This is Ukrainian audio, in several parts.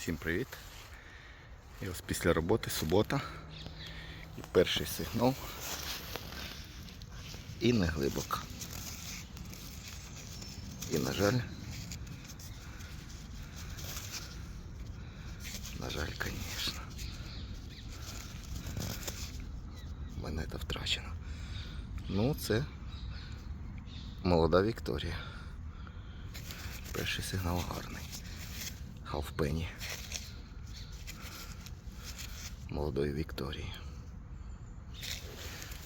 Всім привіт. І ось після роботи субота. І перший сигнал. І не глибоко. І на жаль. На жаль, звісно. Монета втрачена. Ну, це молода Вікторія. Перший сигнал гарний. Халфпені. Молодої Вікторії.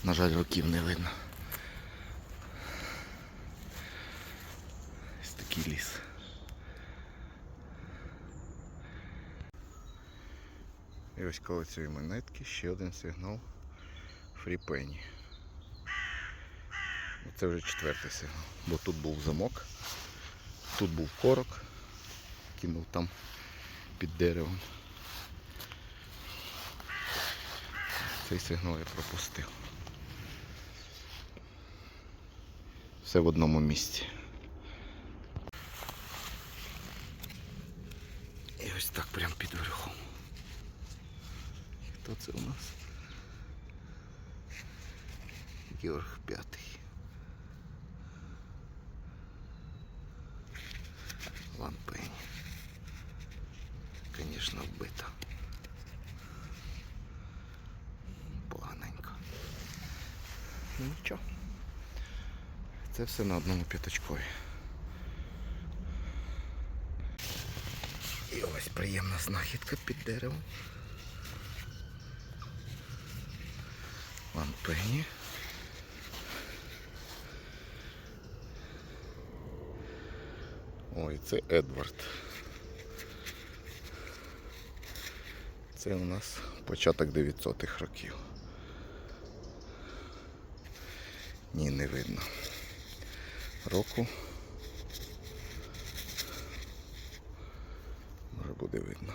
На жаль, років не видно. Ось такий ліс. І ось коло цієї монетки ще один сигнал фріпені. Це вже четвертий сигнал, бо тут був замок, тут був корок, кинув там під деревом. Цей сигнал я пропустив. Все в одному місці. І ось так прям під верхом. Хто це у нас? Георг П'ятий. Ван Конечно, вбито. Поганенько. Ну нічого. Це все на одному п'ятачкові. І ось приємна знахідка під деревом. Ван Пенні. Ой, це Едвард. Це у нас початок 900-х років. Ні, не видно. Року. Може буде видно.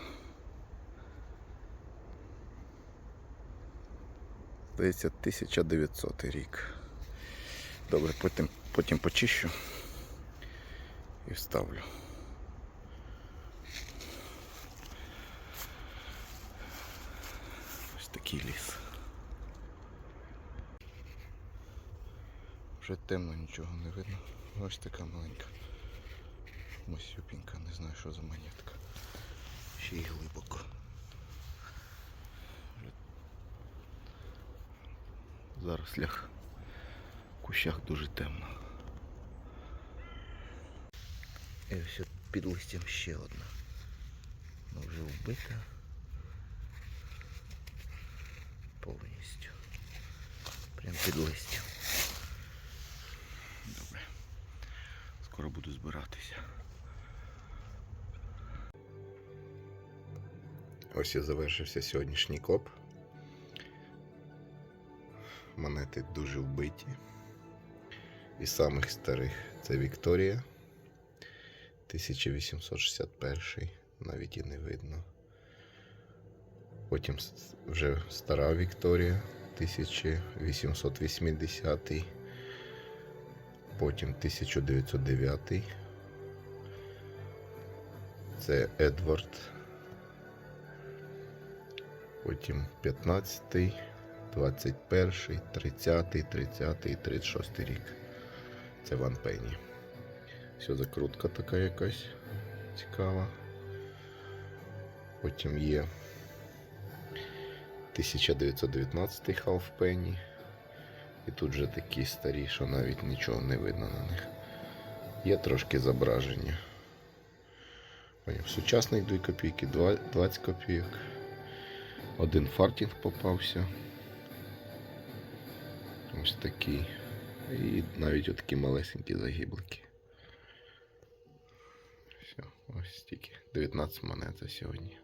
Здається, 1900 рік. Добре, потім, потім почищу і вставлю. Ось такий ліс. Вже темно, нічого не видно. Ось така маленька. Масюпінька, не знаю, що за монетка. Ще й глибоко. В зарослях, в кущах дуже темно. І ось під листям ще одна. Ну вже вбита. Під. Добре. Скоро буду збиратися. Ось і завершився сьогоднішній коп. Монети дуже вбиті. Із самих старих це Вікторія. 1861 навіть і не видно. Потім вже стара Вікторія 1880. Потім 1909. Це Едвард. Потім 15, 21, 30, 30 і 36 рік. Це Ван Пенні. Все, закрутка така якась цікава. Потім є 1919 Half Penny. І тут вже такі старі, що навіть нічого не видно на них. Є трошки зображення. Потім сучасний 2 копійки, 20 копійок. Один фартінг попався. Ось такий. І навіть отакі малесенькі загіблики. Все, ось стільки. 19 монет за сьогодні.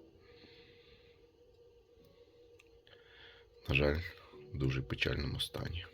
На жаль, в дуже печальному стані.